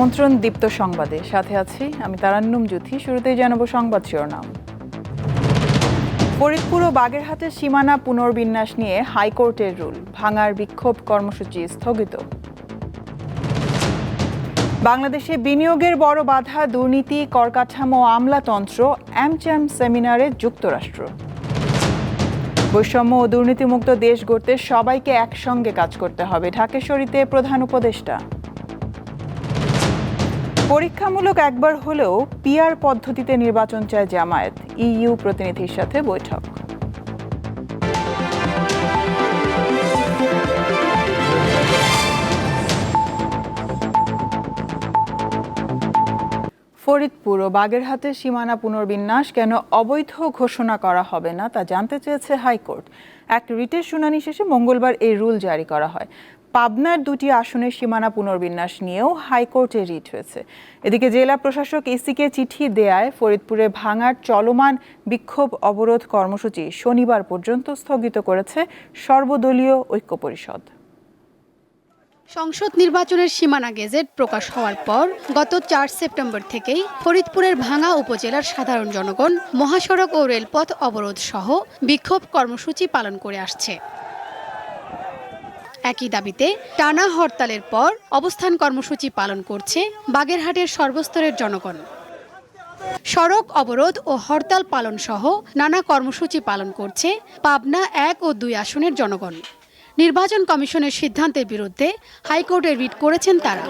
আমন্ত্রণ দীপ্ত সংবাদে। সাথে আছি আমি তারান্নুম জ্যোতি, শুরুতেই জানাব সংবাদ শিরোনাম। ফরিদপুর ও বাগেরহাটের সীমানা পুনর্বিন্যাস নিয়ে হাইকোর্টের রুল, ভাঙার বিক্ষোভ কর্মসূচি স্থগিত। বাংলাদেশে বিনিয়োগের বড় বাধা, দুর্নীতি করকাঠামো আমলাতন্ত্র অ্যামচ্যাম সেমিনারে যুক্তরাষ্ট্র। বৈষম্য ও দুর্নীতিমুক্ত দেশ গড়তে সবাইকে একসঙ্গে কাজ করতে হবে। ঢাকেশ্বরীতে প্রধান উপদেষ্টা পরীক্ষামূলক একবার হলেও পিআর পদ্ধতিতে নির্বাচন চায় জামায়াত, ইইউ প্রতিনিধির সাথে বৈঠক। ফরিদপুর ও বাগেরহাটের সীমানা পুনর্বিন্যাস কেন অবৈধ ঘোষণা করা হবে না তা জানতে চেয়েছে হাইকোর্ট। এক রিটের শুনানি শেষে মঙ্গলবার এই রুল জারি করা হয়। পাবনার দুটি আসনের সীমানা পুনর্বিন্যাস নিয়েও হাইকোর্টে রিট হয়েছে। এদিকে জেলা প্রশাসক এসিকে চিঠি দেয়ায় ফরিদপুরে ভাঙার চলমান বিক্ষোভ অবরোধ কর্মসূচি শনিবার পর্যন্ত স্থগিত করেছে সর্বদলীয় ঐক্য পরিষদ। সংসদ নির্বাচনের সীমানা গেজেট প্রকাশ হওয়ার পর গত চার সেপ্টেম্বর থেকেই ফরিদপুরের ভাঙা উপজেলার সাধারণ জনগণ, মহাসড়ক ও রেলপথ অবরোধ সহ বিক্ষোভ কর্মসূচি পালন করে আসছে। একই দাবিতে টানা হরতালের পর অবস্থান কর্মসূচি পালন করছে বাগেরহাটের সর্বস্তরের জনগণ। সড়ক অবরোধ ও হরতাল পালন সহ নানা কর্মসূচি পালন করছে পাবনা এক ও দুই আসনের জনগণ। নির্বাচন কমিশনের সিদ্ধান্তের বিরুদ্ধে হাইকোর্টে রিট করেছেন তারা।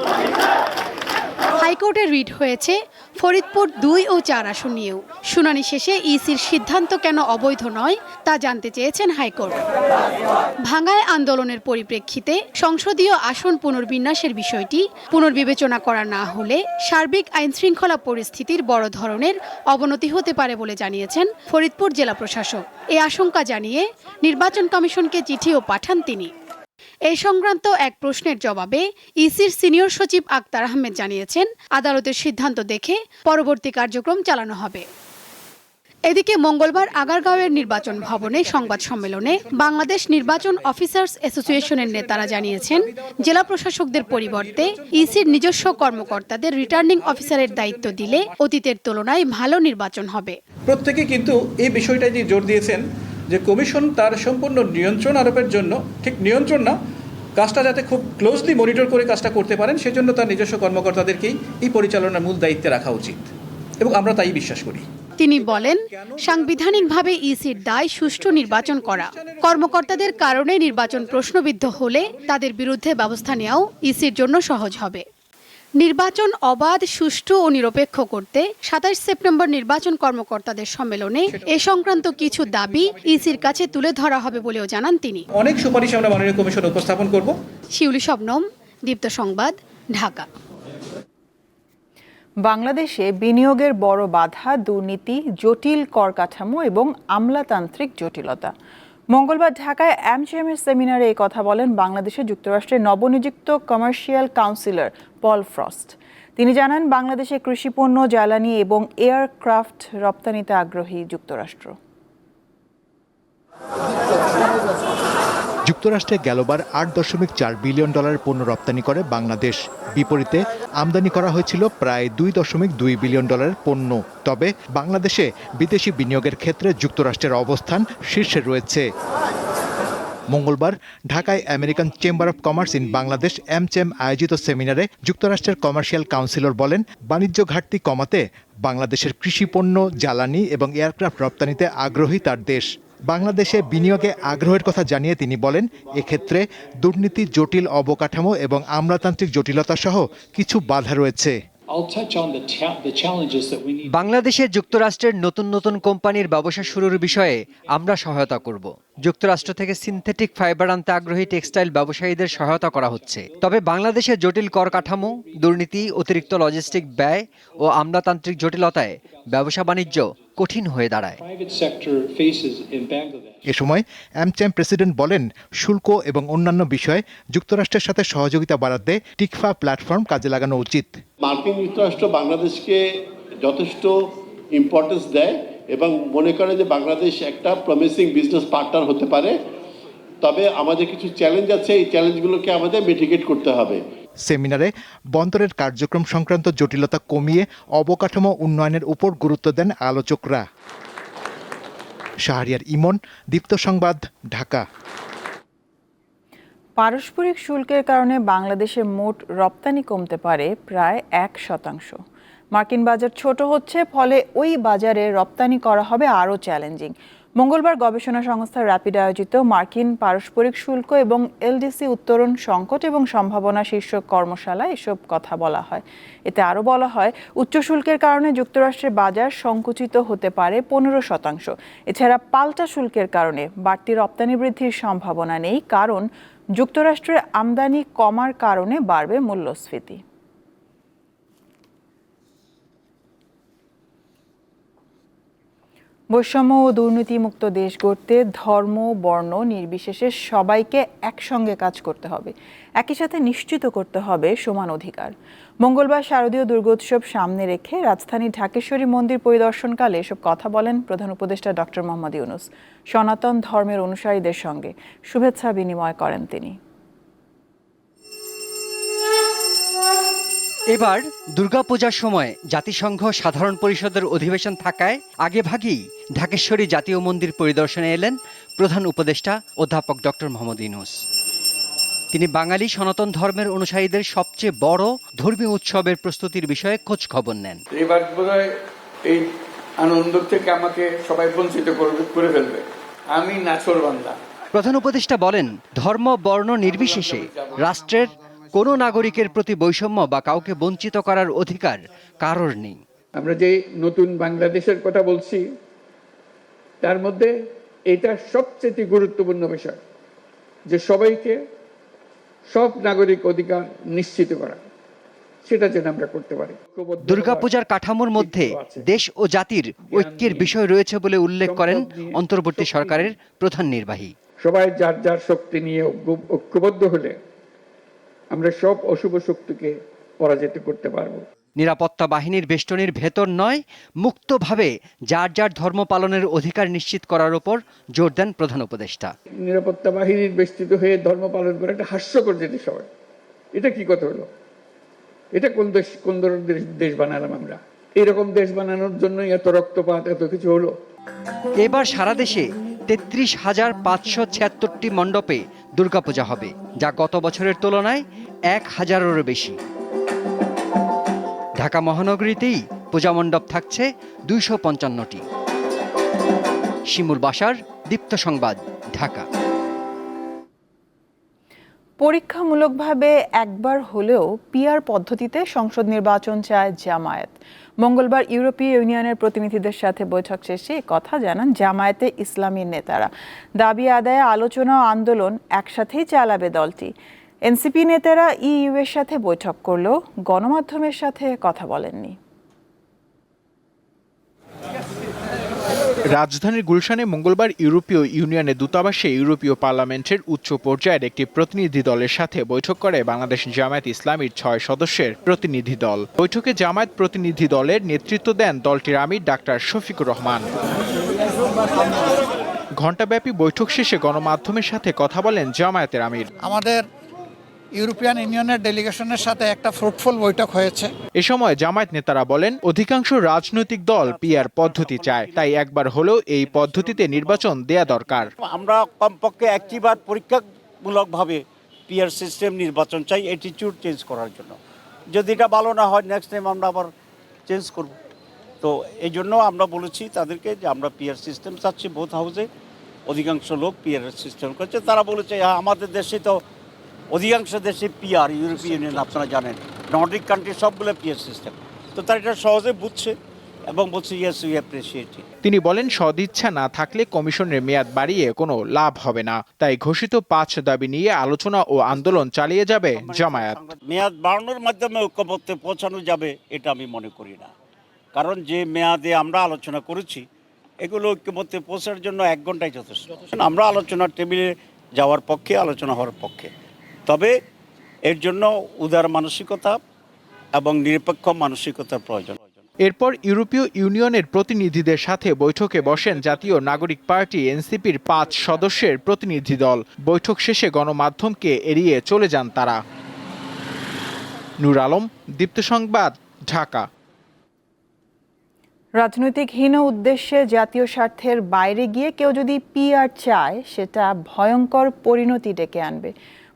হাইকোর্টের রিট হয়েছে ফরিদপুর দুই ও চার আসন নিয়েও। শুনানি শেষে ইসির সিদ্ধান্ত কেন অবৈধ নয় তা জানতে চেয়েছেন হাইকোর্ট। ভাঙায় আন্দোলনের পরিপ্রেক্ষিতে সংসদীয় আসন পুনর্বিন্যাসের বিষয়টি পুনর্বিবেচনা করা না হলে সার্বিক আইনশৃঙ্খলা পরিস্থিতির বড় ধরনের অবনতি হতে পারে বলে জানিয়েছেন ফরিদপুর জেলা প্রশাসক। এ আশঙ্কা জানিয়ে নির্বাচন কমিশনকে চিঠিও পাঠান তিনি। এই সংক্রান্ত এক প্রশ্নের জবাবে ইসির সিনিয়র সচিব আক্তার আহমেদ জানিয়েছেন, আদালতের সিদ্ধান্ত দেখে পরবর্তী কার্যক্রম চালানো হবে। এদিকে মঙ্গলবার আগারগাঁওয়ের নির্বাচন ভবনে সংবাদ সম্মেলনে বাংলাদেশ নির্বাচন অফিসার্স অ্যাসোসিয়েশনের নেতারা জানিয়েছেন, জেলা প্রশাসকদের পরিবর্তে ইসির নিজস্ব কর্মকর্তাদের রিটার্নিং অফিসারের দায়িত্ব দিলে অতীতের তুলনায় ভালো নির্বাচন হবে। প্রত্যেকে কিন্তু এই বিষয়টা যে জোর দিয়েছেন যে কমিশন তার সম্পূর্ণ নিয়ন্ত্রণ আরোপের জন্য, ঠিক নিয়ন্ত্রণ না, কাজটা যাতে খুব ক্লোজলি মনিটর করে কাজটা করতে পারেন, সেজন্য তার নিজস্ব কর্মকর্তাদেরকেই এই পরিচালনার মূল দায়িত্বে রাখা উচিত। এবং আমরা তাই বিশ্বাস করি। তিনি বলেন সাংবিধানিকভাবে ইসির দায় সুষ্ঠু নির্বাচন করা। কর্মকর্তাদের কারণে নির্বাচন প্রশ্নবিদ্ধ হলে তাদের বিরুদ্ধে ব্যবস্থা নেওয়াও ইসির জন্য সহজ হবে। নির্বাচন অবাধ সুষ্ঠু ও নিরপেক্ষ করতে সাতাশ সেপ্টেম্বর নির্বাচন কর্মকর্তাদের সম্মেলনে এ সংক্রান্ত কিছু দাবি ইসির কাছে তুলে ধরা হবে বলেও জানান তিনি। অনেক সুপারিশ আমরা মাননীয় কমিশন উপস্থাপন করব। শিউলি শবনম দীপ্ত সংবাদ ঢাকা। বাংলাদেশে বিনিয়োগের বড় বাধা, দুর্নীতি, জটিল কর কাঠামো এবং আমলাতান্ত্রিক জটিলতা। মঙ্গলবার ঢাকায় অ্যামচিএমের সেমিনারে এই কথা বলেন বাংলাদেশে যুক্তরাষ্ট্রের নবনিযুক্ত কমার্শিয়াল কাউন্সিলর পল ফ্রস্ট। তিনি জানান, বাংলাদেশে কৃষিপণ্য জ্বালানি এবং এয়ারক্রাফট রপ্তানিতে আগ্রহী যুক্তরাষ্ট্র। যুক্তরাষ্ট্রে গেলবার আট দশমিক চার বিলিয়ন ডলারের পণ্য রপ্তানি করে বাংলাদেশ। বিপরীতে আমদানি করা হয়েছিল প্রায় দুই দশমিক দুই বিলিয়ন ডলারের পণ্য। তবে বাংলাদেশে বিদেশি বিনিয়োগের ক্ষেত্রে যুক্তরাষ্ট্রের অবস্থান শীর্ষে রয়েছে। মঙ্গলবার ঢাকায় American chamber of commerce in Bangladesh AmCham আয়োজিত সেমিনারে যুক্তরাষ্ট্রের কমার্শিয়াল কাউন্সিলর বলেন, বাণিজ্য ঘাটতি কমাতে বাংলাদেশের কৃষিপণ্য জ্বালানি এবং এয়ারক্রাফট রপ্তানিতে আগ্রহী তার দেশ। বাংলাদেশে বিনিয়োগে আগ্রহের কথা জানিয়ে তিনি বলেন, এক্ষেত্রে দুর্নীতি, জটিল অবকাঠামো এবং আমলাতান্ত্রিক জটিলতা সহ কিছু বাধা রয়েছে। বাংলাদেশে যুক্তরাষ্ট্রের নতুন নতুন কোম্পানির ব্যবসা শুরুর বিষয়ে আমরা সহায়তা করব। যুক্তরাষ্ট্র থেকে সিনথেটিক ফাইবার আনতে আগ্রহী টেক্সটাইল ব্যবসায়ীদের সহায়তা করা হচ্ছে। তবে বাংলাদেশে জটিল কর কাঠামো দুর্নীতি অতিরিক্ত লজিস্টিক ব্যয় ও আমলাতান্ত্রিক জটিলতায় ব্যবসা বাণিজ্য কঠিন হয়ে দাঁড়ায়. এ সময় অ্যামচ্যাম প্রেসিডেন্ট বলেন শুল্ক এবং অন্যান্য বিষয়ে যুক্তরাষ্ট্রের সাথে সহযোগিতা বাড়াতে টিকফা প্ল্যাটফর্ম কাজে লাগানো উচিত। মার্কিন যুক্তরাষ্ট্র বাংলাদেশকে যথেষ্ট ইম্পর্টেন্স দেয় এবং মনে করে যে বাংলাদেশ একটা প্রমিসিং বিজনেস পার্টনার হতে পারে। তবে আমাদের কিছু চ্যালেঞ্জ আছে, এই চ্যালেঞ্জগুলোকে আমাদের মিটিগেট করতে হবে। সেমিনারে বন্দরের কার্যক্রম সংক্রান্ত জটিলতা কমিয়ে অবকাঠামো উন্নয়নের উপর গুরুত্ব দেন আলোচকরা। শাহরিয়ার ইমন, দীপ্ত সংবাদ, ঢাকা। পারস্পরিক শুল্কের কারণে বাংলাদেশের মোট রপ্তানি কমতে পারে প্রায় এক শতাংশ। মার্কিন বাজার ছোট হচ্ছে, ফলে ওই বাজারে রপ্তানি করা হবে আরও চ্যালেঞ্জিং। মঙ্গলবার গবেষণা সংস্থা র্যাপিড আয়োজিত মার্কিন পারস্পরিক শুল্ক এবং এলডিসি উত্তরণ সংকট এবং সম্ভাবনা শীর্ষক কর্মশালায় এসব কথা বলা হয়। এতে আরও বলা হয়, উচ্চ শুল্কের কারণে যুক্তরাষ্ট্রের বাজার সংকুচিত হতে পারে পনেরো শতাংশ। এছাড়া পাল্টা শুল্কের কারণে বাড়তি রপ্তানি বৃদ্ধির সম্ভাবনা নেই, কারণ যুক্তরাষ্ট্রের আমদানি কমার কারণে বাড়বে মূল্যস্ফীতি। বৈষম্য ও দুর্নীতিমুক্ত দেশ গড়তে ধর্ম, বর্ণ নির্বিশেষে সবাইকে একসঙ্গে কাজ করতে হবে। একই সাথে নিশ্চিত করতে হবে সমান অধিকার। মঙ্গলবার শারদীয় দুর্গোৎসব সামনে রেখে রাজধানী ঢাকেশ্বরী মন্দির পরিদর্শনকালে এসব কথা বলেন প্রধান উপদেষ্টা ডক্টর মোহাম্মদ ইউনুস। সনাতন ধর্মের অনুসারীদের সঙ্গে শুভেচ্ছা বিনিময় করেন তিনি। এবার দুর্গাপূজার সময় জাতিসংঘ সাধারণ পরিষদের অধিবেশন থাকায় আগেভাগেই ঢাকেশ্বরী জাতীয় মন্দির পরিদর্শনে এলেন প্রধান উপদেষ্টা অধ্যাপক ডক্টর মোহাম্মদ ইনুস তিনি বাঙালি সনাতন ধর্মের অনুসারীদের সবচেয়ে বড় ধর্মীয় উৎসবের প্রস্তুতির বিষয়ে খোঁজ খবর নেন। এবার বোধহয় এই আনন্দ থেকে আমাকে সবাই বঞ্চিত করবে করে ফেলবে। আমি নাচর বান্দা। প্রধান উপদেষ্টা বলেন ধর্ম বর্ণ নির্বিশেষে রাষ্ট্রের কোনো নাগরিকের প্রতি বৈষম্য বা কাউকে বঞ্চিত করার অধিকার কারোর নেই। আমরা যে নতুন বাংলাদেশের কথা বলছি তার মধ্যে এটা সবচেয়ে গুরুত্বপূর্ণ বিষয় যে সবাইকে সব নাগরিক অধিকার নিশ্চিত করা। সেটা যেন আমরা করতে পারি। দুর্গাপূজার কাঠামোর মধ্যে দেশ ও জাতির ঐক্যের বিষয় রয়েছে বলে উল্লেখ করেন অন্তর্বর্তী সরকারের প্রধান নির্বাহী। সবাই যার যার শক্তি নিয়ে ঐক্যবদ্ধ হলে আমরা সব অশুভ শক্তিকে পরাজিত করতে পারব। নিরাপত্তা বাহিনীর বেষ্টনীর ভেতর নয় মুক্তভাবে যার যার ধর্ম পালনের অধিকার নিশ্চিত করার ওপর জোর দেন প্রধান উপদেষ্টা। নিরাপত্তা বাহিনীর বেষ্টিত হয়ে ধর্ম পালন করে একটা হাস্যকর জিনিস হয় এটা কি কথা হলো? এটা কোন দেশ কোন ধরনের দেশ- দেশ বানালাম আমরা? এরকম দেশ বানানোর জন্যই এত রক্তপাত এত কিছু হলো। এবার সারা দেশে তেত্রিশ হাজার পাঁচশো ছিয়াত্তরটি মণ্ডপে দুর্গাপূজা হবে যা গত বছরের তুলনায় এক হাজারেরও বেশি। ঢাকা মহানগরীতেই পূজা মণ্ডপ থাকছে দুইশো পঞ্চান্নটি। শিমুল বাসার দীপ্ত সংবাদ, ঢাকা। পরীক্ষামূলকভাবে একবার হলেও পিআর পদ্ধতিতে সংসদ নির্বাচন চায় জামায়াত। মঙ্গলবার ইউরোপীয় ইউনিয়নের প্রতিনিধিদের সাথে বৈঠক শেষে কথা জানান জামায়াতে ইসলামী নেতারা। দাবি আদায়ে আলোচনা আন্দোলন একসাথেই চালাবে দলটি। এনসিপি নেতারা ইইউ এর সাথে বৈঠক করলেও গণমাধ্যমের সাথে কথা বলেননি। রাজধানীর গুলশানে মঙ্গলবার ইউরোপীয় ইউনিয়নের দূতাবাসে ইউরোপীয় পার্লামেন্টের উচ্চ পর্যায়ের একটি প্রতিনিধি দলের সাথে বৈঠক করে বাংলাদেশ জামায়াত ইসলামীর ছয় সদস্যের প্রতিনিধি দল। বৈঠকে জামায়াত প্রতিনিধি দলের নেতৃত্ব দেন দলটির আমির ডাক্তার শফিকুর রহমান। ঘণ্টাব্যাপী বৈঠক শেষে গণমাধ্যমের সাথে কথা বলেন জামায়াতের আমির। আমাদের ইউরোপিয়ান ইউনিয়নের ডেলিগেশনের সাথে একটা ফ্রুটফুল বৈঠক হয়েছে। এ সময় জামায়াত নেতারা বলেন অধিকাংশ রাজনৈতিক দল পিআর পদ্ধতি চায় তাই একবার হলেও এই পদ্ধতিতে নির্বাচন দেয়া দরকার। আমরা কমপক্ষে একটিবার পরীক্ষামূলকভাবে পিয়ার সিস্টেম নির্বাচন চাই অ্যাটিটিউড চেঞ্জ করার জন্য। যদি এটা ভালো না হয় নেক্সট টাইম আমরা আবার চেঞ্জ করব। তো এই জন্য আমরা বলেছি তাদেরকে যে আমরা পিয়ার সিস্টেম চাচ্ছি বোথ হাউসে অধিকাংশ লোক পিয়ার সিস্টেম করছে। তারা বলেছে "হ্যাঁ, আমাদের দেশে তো অধিকাংশ দেশে পিআর ইউরোপীয় ইউনিয়ন আপনারা জানেন। নর্ডিক কান্ট্রি সবগুলো পিয়ার সিস্টেম তো তারা এটা সহজে বুঝছে এবং বলছে ইয়েস উই অ্যাপ্রিসিয়েট তিনি বলেন সদিচ্ছা না থাকলে কমিশনের মেয়াদ বাড়িয়ে কোনো লাভ হবে না। তাই ঘোষিত পাঁচ দাবি নিয়ে আলোচনা ও আন্দোলন চালিয়ে যাবে জামায়াত। মেয়াদ বাড়ানোর মাধ্যমে ঐক্যমত্যে পৌঁছানো যাবে এটা আমি মনে করি না। কারণ যে মেয়াদে আমরা আলোচনা করেছি এগুলো ঐক্যমত্যে পৌঁছার জন্য এক ঘন্টায় যথেষ্ট। আমরা আলোচনার টেবিলে যাওয়ার পক্ষে আলোচনা হওয়ার পক্ষে। তবে এর জন্য উদার মানসিকতা এবং নিরপেক্ষ মানসিকতার প্রয়োজন। এরপর ইউরোপীয় ইউনিয়নের প্রতিনিধিদের সাথে বৈঠকে বসেন জাতীয় নাগরিক পার্টি এনসিপির পাঁচ সদস্যের প্রতিনিধি দল। বৈঠক শেষে গণমাধ্যমকে এড়িয়ে চলে যান তারা। নুর আলম দীপ্ত সংবাদ ঢাকা। রাজনৈতিক হীন উদ্দেশ্যে জাতীয় স্বার্থের বাইরে গিয়ে কেউ যদি পিআর চায় সেটা ভয়ঙ্কর পরিণতি ডেকে আনবে।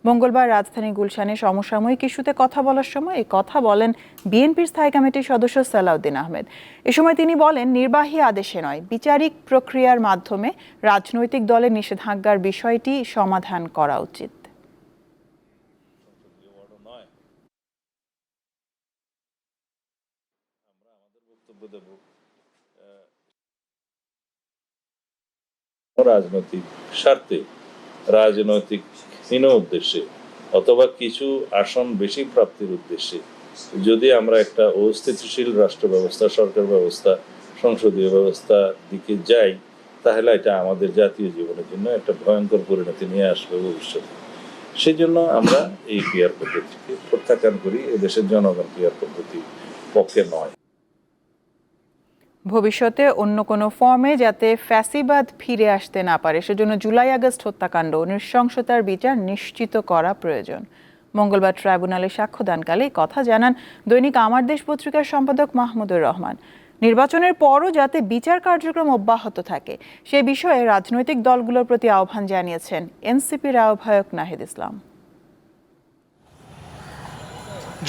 মঙ্গলবার রাজধানী গুলশানে সমসাময়িক ইস্যুতে কথা বলার সময় এই কথা বলেন বিএনপির স্থায়ী কমিটির সদস্য সালাউদ্দিন আহমেদ। এ সময় তিনি বলেন, নির্বাহী আদেশে নয়, বিচারিক প্রক্রিয়ার মাধ্যমে রাজনৈতিক দলের নিষেধাজ্ঞার বিষয়টি সমাধান করা উচিত। রাজনৈতিক স্বার্থে, রাজনৈতিক হীন উদ্দেশ্যে, অথবা কিছু আসন বেশি প্রাপ্তির উদ্দেশ্যে, যদি আমরা একটা অস্থিতিশীল রাষ্ট্র ব্যবস্থা, সরকার ব্যবস্থা, সংসদীয় ব্যবস্থা দিকে যাই, তাহলে এটা আমাদের জাতীয় জীবনের জন্য একটা ভয়ঙ্কর পরিণতি নিয়ে আসবে ভবিষ্যতে। সেই জন্য আমরা এই পিয়ার পদ্ধতিকে প্রত্যাখ্যান করি, এদেশের জনগণ পিয়ার পদ্ধতি পক্ষে নয়। ভবিষ্যতে অন্য কোনো ফর্মে যাতে ফ্যাসিবাদ ফিরে আসতে না পারে, সেজন্য জুলাই আগস্ট হত্যাকাণ্ড, নৃশংসতার বিচার নিশ্চিত করা প্রয়োজন। মঙ্গলবার ট্রাইব্যুনালে সাক্ষ্যদানকালে কথা জানান দৈনিক আমার দেশ পত্রিকার সম্পাদক মাহমুদুর রহমান। নির্বাচনের পরও যাতে বিচার কার্যক্রম অব্যাহত থাকে, সে বিষয়ে রাজনৈতিক দলগুলোর প্রতি আহ্বান জানিয়েছেন এনসিপির আহ্বায়ক নাহিদ ইসলাম।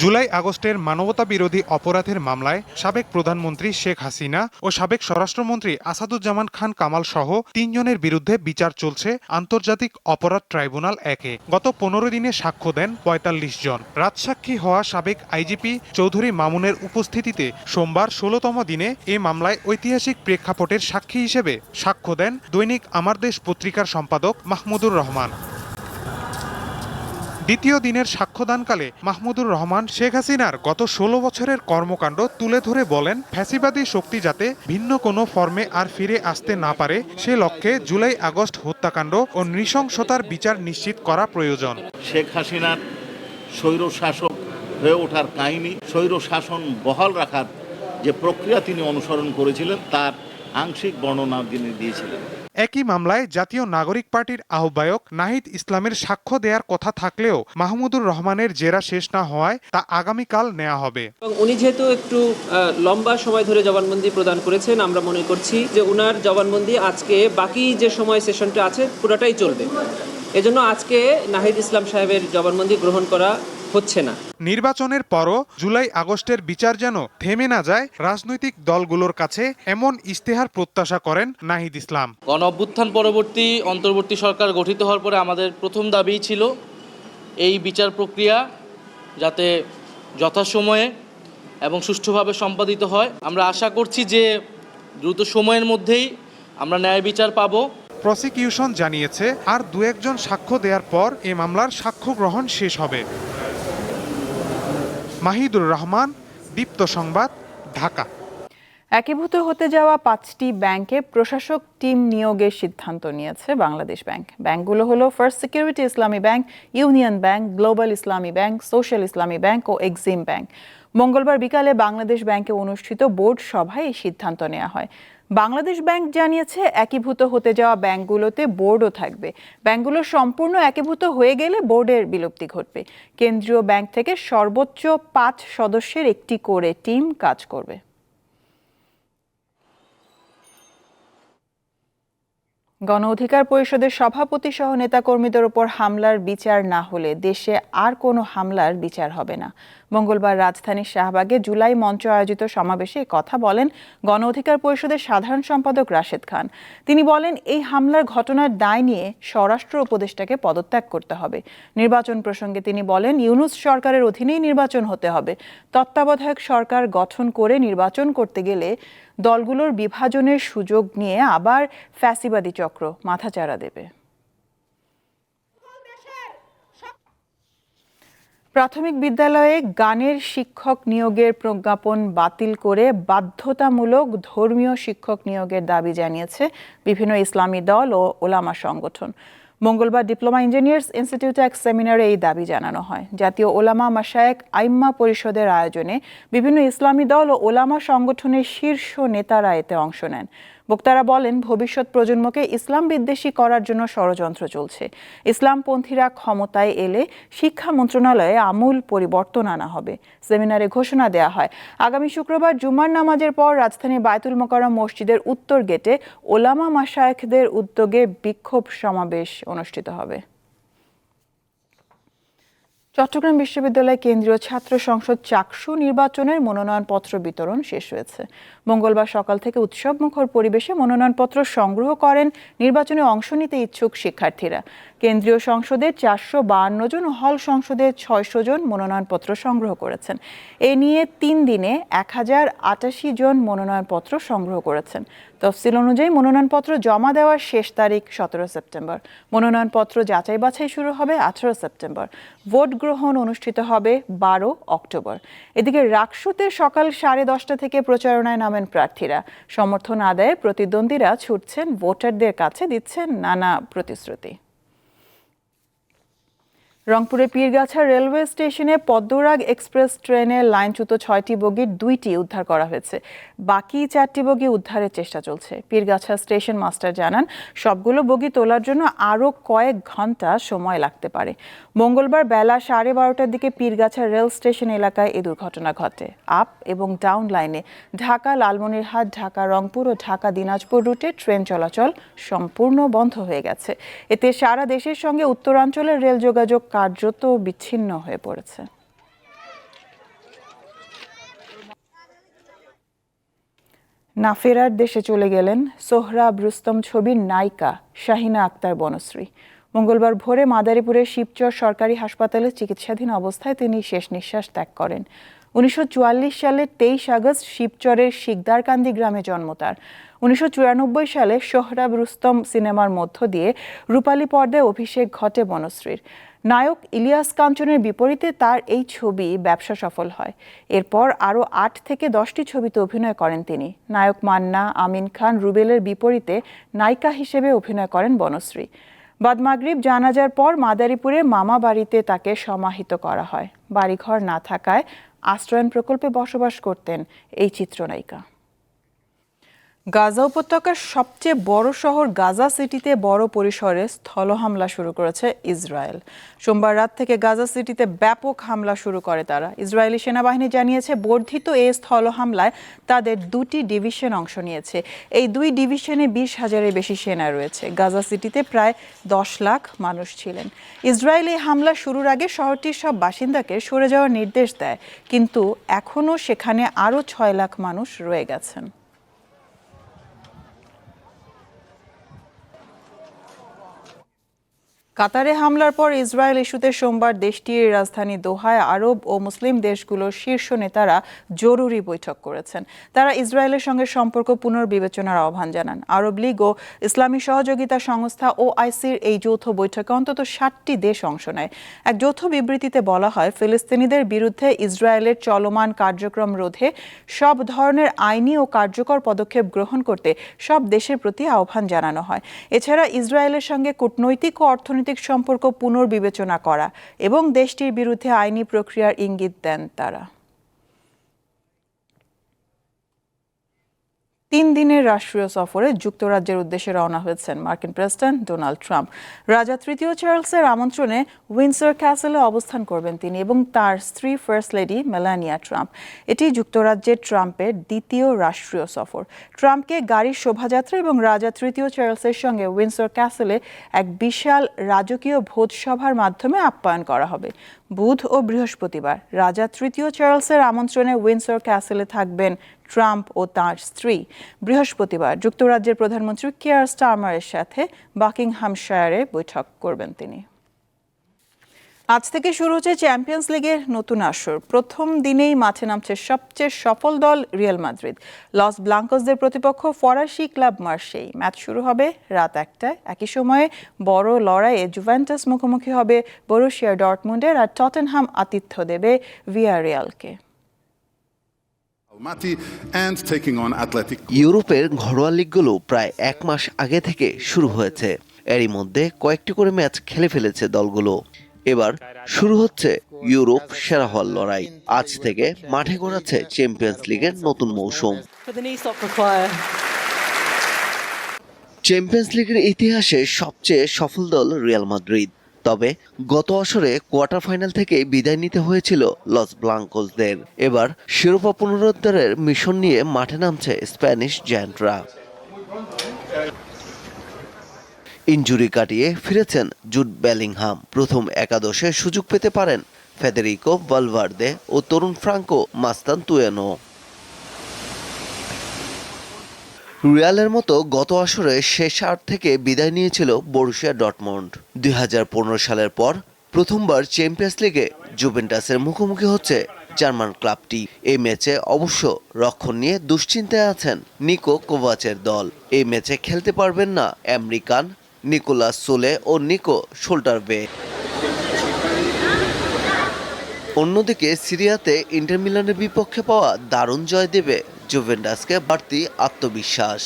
জুলাই আগস্টের মানবতা বিরোধী অপরাধের মামলায় সাবেক প্রধানমন্ত্রী শেখ হাসিনা ও সাবেক স্বরাষ্ট্রমন্ত্রী আসাদুজ্জামান খান কামাল সহ তিনজনের বিরুদ্ধে বিচার চলছে আন্তর্জাতিক অপরাধ ট্রাইব্যুনাল একে। গত পনেরো দিনে সাক্ষ্য দেন পঁয়তাল্লিশ জন। রাজসাক্ষী হওয়া সাবেক আইজিপি চৌধুরী মামুনের উপস্থিতিতে সোমবার ষোলোতম দিনে এ মামলায় ঐতিহাসিক প্রেক্ষাপটের সাক্ষী হিসেবে সাক্ষ্য দেন দৈনিক আমার দেশ পত্রিকার সম্পাদক মাহমুদুর রহমান। দ্বিতীয় দিনের সাক্ষ্যদানকালে মাহমুদুর রহমান শেখ হাসিনার গত ষোলো বছরের কর্মকাণ্ড তুলে ধরে বলেন, ফ্যাসিবাদী শক্তি যাতে ভিন্ন কোনো ফর্মে আর ফিরে আসতে না পারে, সে লক্ষ্যে জুলাই আগস্ট হত্যাকাণ্ড ও নৃশংসতার বিচার নিশ্চিত করা প্রয়োজন। শেখ হাসিনার স্বৈর শাসক হয়ে ওঠার কাহিনী স্বৈর শাসন বহাল রাখার যে প্রক্রিয়া তিনি অনুসরণ করেছিলেন, তার আংশিক বর্ণনা তিনি দিয়েছিলেন। একই মামলায় জাতীয় নাগরিক পার্টির আহ্বায়ক নাহিদ ইসলামের সাক্ষ্য দেওয়ার কথা থাকলেও মাহমুদুর রহমানের জেরা শেষ না হওয়ায় তা আগামীকাল নেওয়া হবে। উনি যেহেতু একটু লম্বা সময় ধরে জবানবন্দি প্রদান করেছেন, আমরা মনে করছি যে উনার জবানবন্দি আজকে বাকি যে সময় সেশনটা আছে, পুরোটাই চলবে। এজন্য আজকে নাহিদ ইসলাম সাহেবের জবানবন্দি গ্রহণ করা হচ্ছে না। নির্বাচনের পরও জুলাই আগস্টের বিচার যেন থেমে না যায় রাজনৈতিক দলগুলোর কাছে এমন ইস্তেহার প্রত্যাশা করেন নাহিদ ইসলাম। গণ অভ্যুত্থান পরবর্তী অন্তর্বর্তী সরকার গঠিত হওয়ার পরে আমাদের প্রথম দাবিই ছিল এই বিচার প্রক্রিয়া যাতে যথাসময়ে এবং সুষ্ঠুভাবে সম্পাদিত হয়। আমরা আশা করছি যে দ্রুত সময়ের মধ্যেই আমরা ন্যায় বিচার পাবো। প্রসিকিউশন জানিয়েছে আর দু একজন সাক্ষ্য দেওয়ার পর এ মামলার সাক্ষ্য গ্রহণ শেষ হবে। মাহিদুর রহমান, দীপ্ত সংবাদ, ঢাকা। একীভূত হতে যাওয়া পাঁচটি ব্যাংকে প্রশাসক টিম নিয়োগের সিদ্ধান্ত নিয়েছে বাংলাদেশ ব্যাংক। ব্যাংকগুলো হলো first security Islami bank union bank global Islami bank social Islami bank ও এক্সিম ব্যাংক মঙ্গলবার বিকালে বাংলাদেশ ব্যাংকে অনুষ্ঠিত বোর্ড সভায় এই সিদ্ধান্ত নেওয়া হয়। বাংলাদেশ ব্যাংক জানিয়েছে, একীভূত হতে যাওয়া ব্যাংকগুলোতে বোর্ডও থাকবে। ব্যাংকগুলো সম্পূর্ণ একীভূত হয়ে গেলে বোর্ডের বিলুপ্তি ঘটবে। কেন্দ্রীয় ব্যাংক থেকে সর্বোচ্চ পাঁচ সদস্যের একটি করে টিম কাজ করবে। গণ অধিকার পরিষদের সভাপতি সহ নেতাকর্মীদের উপর হামলার বিচার না হলে দেশে আর কোনো হামলার বিচার হবে না। মঙ্গলবার রাজধানীর শাহবাগে জুলাই মঞ্চ আয়োজিত সমাবেশে কথা বলেন গণ অধিকার পরিষদের সাধারণ সম্পাদক রাশেদ খান। তিনি বলেন, এই হামলার ঘটনার দায় নিয়ে স্বরাষ্ট্র উপদেষ্টাকে পদত্যাগ করতে হবে। নির্বাচন প্রসঙ্গে তিনি বলেন, ইউনুস সরকারের অধীনেই নির্বাচন হতে হবে। তত্ত্বাবধায়ক সরকার গঠন করে নির্বাচন করতে গেলে দলগুলোর বিভাজনের সুযোগ নিয়ে আবার ফ্যাসিবাদী চক্র মাথাচাড়া দেবে। প্রাথমিক বিদ্যালয়ে গানের শিক্ষক নিয়োগের প্রজ্ঞাপন বাতিল করে বাধ্যতামূলক ধর্মীয় শিক্ষক নিয়োগের দাবি জানিয়েছে বিভিন্ন ইসলামী দল ও ওলামা সংগঠন। মঙ্গলবার ডিপ্লোমা ইঞ্জিনিয়ার্স ইনস্টিটিউটে এক সেমিনারে এই দাবি জানানো হয়। জাতীয় ওলামা মাসায়েক আইম্মা পরিষদের আয়োজনে বিভিন্ন ইসলামী দল ও ওলামা সংগঠনের শীর্ষ নেতারা এতে অংশ নেন। বক্তারা বলেন, ভবিষ্যৎ প্রজন্মকে ইসলাম বিদ্বেষী করার জন্য ষড়যন্ত্র চলছে। ইসলামপন্থীরা ক্ষমতায় এলে শিক্ষা মন্ত্রণালয়ে আমূল পরিবর্তন আনা হবে, সেমিনারে ঘোষণা দেয়া হয়। আগামী শুক্রবার জুমার নামাজের পর রাজধানী বায়তুল মোকারম মসজিদের উত্তর গেটে ওলামা মাশায়েখদের উদ্যোগে বিক্ষোভ সমাবেশ অনুষ্ঠিত হবে। চট্টগ্রাম বিশ্ববিদ্যালয় কেন্দ্রীয় ছাত্র সংসদ চাকসু নির্বাচনের মনোনয়নপত্র বিতরণ শেষ হয়েছে। মঙ্গলবার সকাল থেকে উৎসবমুখর পরিবেশে মনোনয়নপত্র সংগ্রহ করেন নির্বাচনে অংশ নিতে ইচ্ছুক শিক্ষার্থীরা। কেন্দ্রীয় সংসদে চারশো বাহান্ন জন হল সংসদে ছয়শো জন মনোনয়নপত্র সংগ্রহ করেছেন। এ নিয়ে তিন দিনে এক হাজার আটাশি জন মনোনয়নপত্র সংগ্রহ করেছেন। তফসিল অনুযায়ী মনোনয়নপত্র জমা দেওয়ার শেষ তারিখ সতেরো সেপ্টেম্বর। মনোনয়নপত্র যাচাই বাছাই শুরু হবে আঠারো সেপ্টেম্বর। ভোট গ্রহণ অনুষ্ঠিত হবে বারো অক্টোবর। এদিকে রাকসুতে সকাল সাড়ে দশটা থেকে প্রচারণায় নামেন প্রার্থীরা। সমর্থন আদায়ে প্রতিদ্বন্দ্বীরা ছুটছেন, ভোটারদের কাছে দিচ্ছেন নানা প্রতিশ্রুতি। রংপুরের পীরগাছা রেলওয়ে স্টেশনে পদ্মরাগ এক্সপ্রেস ট্রেনের লাইনচ্যুত ছয়টি বগির দুইটি উদ্ধার করা হয়েছে। বাকি চারটি বগি উদ্ধারের চেষ্টা চলছে। পীরগাছা স্টেশন মাস্টার জানান, সবগুলো বগি তোলার জন্য আরও কয়েক ঘণ্টা সময় লাগতে পারে। মঙ্গলবার বেলা সাড়ে বারোটার দিকে পীরগাছা রেল স্টেশন এলাকায় এ দুর্ঘটনা ঘটে। আপ এবং ডাউন লাইনে ঢাকা, লালমনিরহাট, ঢাকা, রংপুর ও ঢাকা, দিনাজপুর রুটে ট্রেন চলাচল সম্পূর্ণ বন্ধ হয়ে গেছে। এতে সারা দেশের সঙ্গে উত্তরাঞ্চলের রেল যোগাযোগ কার্যত বিচ্ছিন্ন হয়ে পড়েছে। না ফেরার দেশে চলে গেলেন সোহরাব রুস্তম ছবির নায়িকা শাহিনা আক্তার বনশ্রী। মঙ্গলবার ভোরে মাদারীপুরের শিবচর সরকারি হাসপাতালে চিকিৎসাধীন অবস্থায় তিনি শেষ নিঃশ্বাস ত্যাগ করেন। উনিশশো চুয়াল্লিশ সালের তেইশ আগস্ট শিবচরের শিকদারকান্দি গ্রামে জন্ম তার। উনিশশো চুরানব্বই সালে সোহরাব রুস্তম সিনেমার মধ্য দিয়ে রূপালী পর্দায় অভিষেক ঘটে বনশ্রীর। নায়ক ইলিয়াস কাঞ্চনের বিপরীতে তার এই ছবি ব্যবসা সফল হয়। এরপর আরও আট থেকে দশটি ছবিতে অভিনয় করেন তিনি। নায়ক মান্না, আমিন খান, রুবেলের বিপরীতে নায়িকা হিসেবে অভিনয় করেন বনশ্রী। বাদমাগরিব জানাজার পর মাদারীপুরে মামা বাড়িতে তাকে সমাহিত করা হয়। বাড়িঘর না থাকায় আশ্রয়ন প্রকল্পে বসবাস করতেন এই চিত্রনায়িকা। গাজা উপত্যকার সবচেয়ে বড় শহর গাজা সিটিতে বড় পরিসরে স্থল হামলা শুরু করেছে ইসরায়েল। সোমবার রাত থেকে গাজা সিটিতে ব্যাপক হামলা শুরু করে তারা। ইসরায়েলি সেনাবাহিনী জানিয়েছে, বর্ধিত এই স্থল হামলায় তাদের দুটি ডিভিশন অংশ নিয়েছে। এই দুই ডিভিশনে বিশ হাজারের বেশি সেনা রয়েছে। গাজা সিটিতে প্রায় দশ লাখ মানুষ ছিলেন। ইসরায়েল এই হামলা শুরুর আগে শহরটির সব বাসিন্দাকে সরে যাওয়ার নির্দেশ দেয়, কিন্তু এখনও সেখানে আরও ছয় লাখ মানুষ রয়ে গেছেন। কাতারে হামলার পর ইসরায়েল ইস্যুতে সোমবার দেশটির রাজধানী দোহায় আরব ও মুসলিম দেশগুলোর শীর্ষ নেতারা জরুরি বৈঠক করেছেন। তারা ইসরায়েলের সঙ্গে সম্পর্ক পুনর্বিবেচনার আহ্বান জানান। আরব লীগ ও ইসলামী সহযোগিতা সংস্থা ও আইসির এই যৌথ বৈঠকে অন্তত ষাটটি দেশ অংশ নেয়। এক যৌথ বিবৃতিতে বলা হয়, ফিলিস্তিনিদের বিরুদ্ধে ইসরায়েলের চলমান কার্যক্রম রোধে সব ধরনের আইনি ও কার্যকর পদক্ষেপ গ্রহণ করতে সব দেশের প্রতি আহ্বান জানানো হয়। এছাড়া ইসরায়েলের সঙ্গে কূটনৈতিক ও অর্থনৈতিক অর্থনৈতিক সম্পর্ক পুনর্বিবেচনা করা এবং দেশটির বিরুদ্ধে আইনি প্রক্রিয়ার ইঙ্গিত দেন তারা। তিন দিনের রাষ্ট্রীয় সফরে যুক্তরাজ্যের উদ্দেশ্যে রওনা হয়েছেন মার্কিন প্রেসিডেন্ট ডোনাল্ড ট্রাম্প। রাজা তৃতীয় চার্লসের আমন্ত্রণে উইন্সর ক্যাসেলে অবস্থান করবেন তিনি এবং তার স্ত্রী ফার্স্ট লেডি মেলানিয়া ট্রাম্প। এটি যুক্তরাজ্যের ট্রাম্পের দ্বিতীয় রাষ্ট্রীয় সফর। ট্রাম্পকে গাড়ির শোভাযাত্রা এবং রাজা তৃতীয় চার্লসের সঙ্গে উইন্সর ক্যাসেলে এক বিশাল রাজকীয় ভোজসভার মাধ্যমে আপ্যায়ন করা হবে। বুধ ও বৃহস্পতিবার রাজা তৃতীয় চার্লসের আমন্ত্রণে উইন্সর ক্যাসেলে থাকবেন ট্রাম্প ও তাঁর স্ত্রী। বৃহস্পতিবার যুক্তরাজ্যের প্রধানমন্ত্রী কেয়ার স্টারমারের সাথে বাকিংহামশায়ারে বৈঠক করবেন তিনি। আজ থেকে শুরু হচ্ছে চ্যাম্পিয়ন্স লিগের নতুন আসর। প্রথম দিনেই মাঠে নামছে সবচেয়ে সফল দল রিয়াল মাদ্রিদ। লস ব্লাঙ্কসদের প্রতিপক্ষ ফরাসি ক্লাব মার্সেই ম্যাচ শুরু হবে রাত একটায়। একই সময়ে বড় লড়াইয়ে জুভেন্টাস মুখোমুখি হবে বরুশিয়া ডটমুন্ডের আর টটেনহাম আতিথ্য দেবে ভিয়ারিয়ালকে। ইউরোপের ঘরোয়া লিগগুলো প্রায় এক মাস আগে থেকে শুরু হয়েছে। এরই মধ্যে কয়েকটি করে ম্যাচ খেলে ফেলেছে দলগুলো। এবার শুরু হচ্ছে ইউরোপ সেরা হওয়ার লড়াই। আজ থেকে মাঠে গড়াচ্ছে চ্যাম্পিয়ন্স লিগের নতুন মৌসুম। চ্যাম্পিয়ন্স লিগের ইতিহাসে সবচেয়ে সফল দল রিয়াল মাদ্রিদ তবে গত আসরে কোয়ার্টার ফাইনাল থেকে বিদায় নিতে হয়েছিল লস ব্লাঙ্কোসদের। এবার শিরোপা পুনরুদ্ধারের মিশন নিয়ে মাঠে নামছে স্প্যানিশ জায়ান্টরা। ইনজুরি কাটিয়ে ফিরেছেন জুড বেলিংহাম। প্রথম একাদশে সুযোগ পেতে পারেন ফেদেরিকো ভালভার্দে ও তরুণ ফ্রাঙ্কো মাস্তান তুয়েনো রিয়ালের মতো গত আসরে শেষ আট থেকে বিদায় নিয়েছিল বরুশিয়া ডটমন্ড। দুই হাজার পনেরো সালের পর প্রথমবার চ্যাম্পিয়ন্স লিগে জুভেন্টাসের মুখোমুখি হচ্ছে জার্মান ক্লাবটি। এই ম্যাচে অবশ্য রক্ষণ নিয়ে দুশ্চিন্তায় আছেন নিকো কোভাচের দল। এই ম্যাচে খেলতে পারবেন না আমেরিকান নিকোলাস সোলে ও নিকো শোল্টারবে। অন্যদিকে সিরিয়াতে ইন্টার মিলানের বিপক্ষে পাওয়া দারুণ জয় দেবে জুভেন্টাসকে বাড়তি আত্মবিশ্বাস।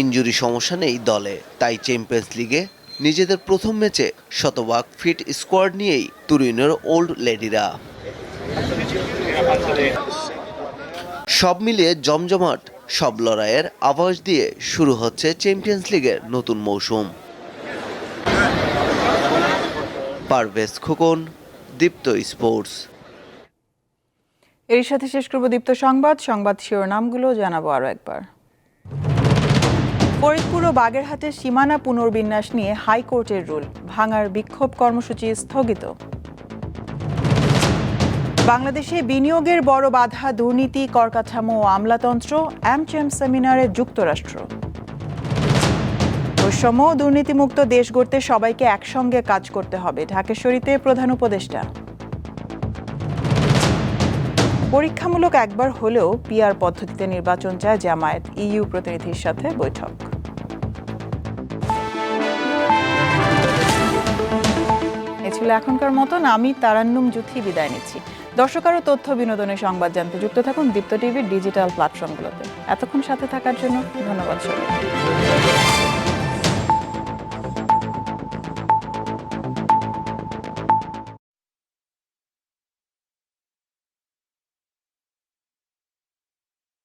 ইঞ্জুরি সমস্যা নেই দলে, তাই চ্যাম্পিয়ন্স লিগে নিজেদের প্রথম ম্যাচে শতভাগ ফিট স্কোয়াড নিয়েই তুরিনের ওল্ড লেডিরা। সব মিলিয়ে জমজমাট, সব লড়াইয়ের আভাস দিয়ে শুরু হচ্ছে চ্যাম্পিয়ন্স লিগের নতুন মৌসুম। পারভেজ খোকন, দীপ্ত স্পোর্টস। এর সাথে শেষ করব দীপ্ত সংবাদ। সংবাদ শিরোনামগুলো জানাব আরও একবার। ফরিদপুর ও বাগেরহাটের সীমানা পুনর্বিন্যাস নিয়ে হাইকোর্টের রুল, ভাঙার বিক্ষোভ কর্মসূচি স্থগিত। বাংলাদেশে বিনিয়োগের বড় বাধা, দুর্নীতি, করকাঠামো ও আমলাতন্ত্র অ্যামচ্যাম সেমিনারে যুক্তরাষ্ট্র। ও দুর্নীতিমুক্ত দেশ গড়তে সবাইকে একসঙ্গে কাজ করতে হবে। ঢাকেশ্বরীতে প্রধান উপদেষ্টা। পরীক্ষামূলক একবার হলেও পিআর পদ্ধতিতে নির্বাচন চায় জামায়াত, ইইউ প্রতিনিধির সাথে বৈঠক। এ ছিল এখনকার মতন, আমি তারান্নুম জুথি বিদায় নিচ্ছি। দর্শক আরও তথ্য, বিনোদনের সংবাদ জানতে যুক্ত থাকুন দীপ্ত টিভির ডিজিটাল প্ল্যাটফর্মগুলোতে। এতক্ষণ সাথে থাকার জন্য ধন্যবাদ সবাই